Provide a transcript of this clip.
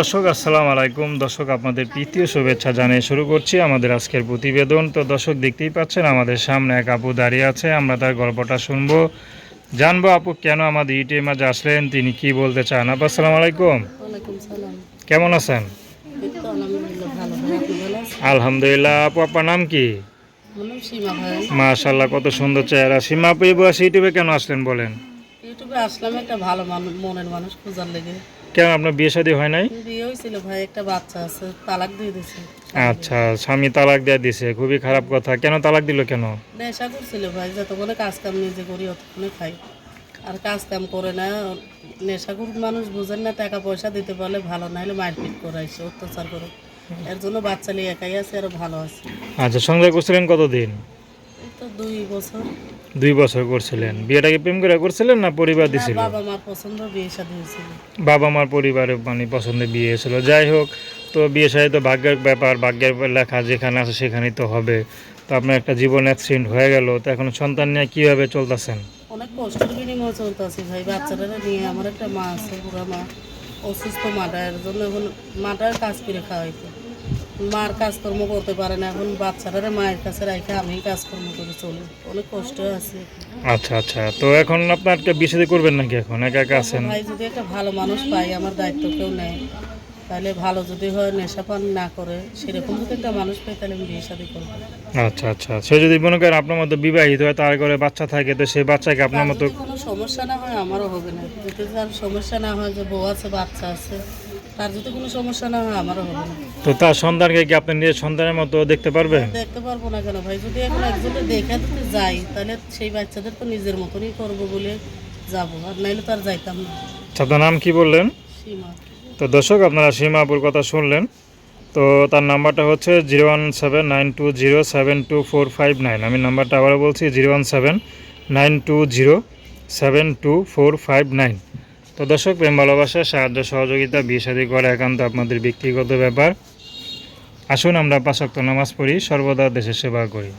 দর্শক আসসালামু আলাইকুম। দর্শক আপনাদের তৃতীয় শুভেচ্ছা জানিয়ে শুরু করছি আমাদের আজকের প্রতিবেদন। তো দর্শক দেখতেই পাচ্ছেন আমাদের সামনে এক আপু দাঁড়িয়ে আছে। আমরা তার গল্পটা শুনব। জানব আপু কেন আমাদের ইউটিউব মাঝে আসলেন তিনি কি বলতে চান? আপু আসসালামু আলাইকুম। কেমন আছেন? আলহামদুলিল্লাহ আপু আপনার নাম কি? মাশাল্লাহ কত সুন্দর চেহারা। সীমা আপু এই বয়সে ইউটিউবে কেন আসলেন বলেন? ইউটিউবে আসলাম একটা ভালো মানুষ মনের মানুষ খোঁজার লেগে। কেন আপনার বিয়ে শাদী হয় নাই? বিয়ে হয়েছিল ভাই একটা বাচ্চা আছে তালাক দিয়ে দিছে। আচ্ছা স্বামী তালাক দিয়ে দিছে খুবই খারাপ কথা। কেন তালাক দিল কেন? নেশা করছিল ভাই যতক্ষণে কাজ কাম নিজে করি অতক্ষণে খাই। আর কাজ কাম করে না নেশা করুক মানুষ বুঝেন না টাকা পয়সা দিতে পারলে ভালো না হলে মারপিট করাইছে অত্যাচার করে। এর জন্য বাচ্চা নিয়ে একাই আছে আর ভালো আছে। আচ্ছা সংসার করছিলেন কতদিন? তো দুই বছর। দুই বছর করছিলেন। বিয়েটাকে প্রেম করে করছিলেন না পরিবার দিছিল? বাবা মার পছন্দ বিয়ে শাদী হয়েছিল। বাবা মার পরিবারে মানে পছন্দের বিয়ে হয়েছিল। যাই হোক তো বিয়ে সাথে তো ভাগ্যের ব্যাপার ভাগ্যের লেখা যেখানে আছে সেখানেই তো হবে। তো আপনার একটা জীবন অ্যাক্সিডেন্ট হয়ে গেল তো এখন সন্তান নিয়ে কীভাবে চলতেছেন? অনেক কষ্টের বিনিময়ে চলতেছি ভাই বাচ্চারা নিয়ে। আমার একটা মা আছে বুড়া মা অসুস্থ মাটা এর জন্য এখন মাটার কাজ করে খাওয়াইতে। মার কাজকর্ম করতে পারে না। এখন বাচ্চারা মায়ের কাছে রেখে আমি কাজকর্ম করে চলি। অনেক কষ্ট আছে। আচ্ছা আচ্ছা। তো এখন আপনার একটা বিয়ে শাদী করবেন নাকি এখন? একা একা আছেন? ভাই যদি একটা ভালো মানুষ পাই আমার দায়িত্ব কেউ নেয় তাহলে ভালো যদি হয় নেশা পান না করে সেরকম যদি একটা মানুষ পাই তাহলে আমি বিয়ে শাদী করব। আচ্ছা আচ্ছা। সে যদি মনে করেন আপনার মতো বিবাহিত হয় তার ঘরে বাচ্চা থাকে তো সেই বাচ্চাকে আপনার মতো কোনো সমস্যা না হয় আমারও হবে না। যদি তার সমস্যা না হয় যে বউ আছে বাচ্চা আছে তার যদি কোনো সমস্যা না হয় আমারও হবে না। তো তার সন্তানকে কি আপনি নিজের সন্তানের মতো দেখতে পারবেন? দেখতে পারব না কেন ভাই? যদি এখন একজনে দেখা দিতে যাই তাহলে সেই বাচ্চাদের তো নিজের মতনই করব বলে যাব। আর নাইলে তো আর যাইতাম না। আচ্ছা, আপনার নাম কি বললেন? সীমা। তো দর্শক আপনারা সীমাপুর কথা শুনলেন। তো তার নাম্বারটা হচ্ছে zero one seven nine two zero seven two four five nine. আমি নাম্বারটা আবারও বলছি zero one seven nine two zero seven two four five nine. তো দর্শক, প্রেম, ভালোবাসা, সাহায্য, সহযোগিতা, বিয়ে সাদী করা একান্ত আপনাদের ব্যক্তিগত ব্যাপার। আসুন আমরা পাঁচক্ত নামাজ পড়ি, সর্বদা দেশের সেবা করি।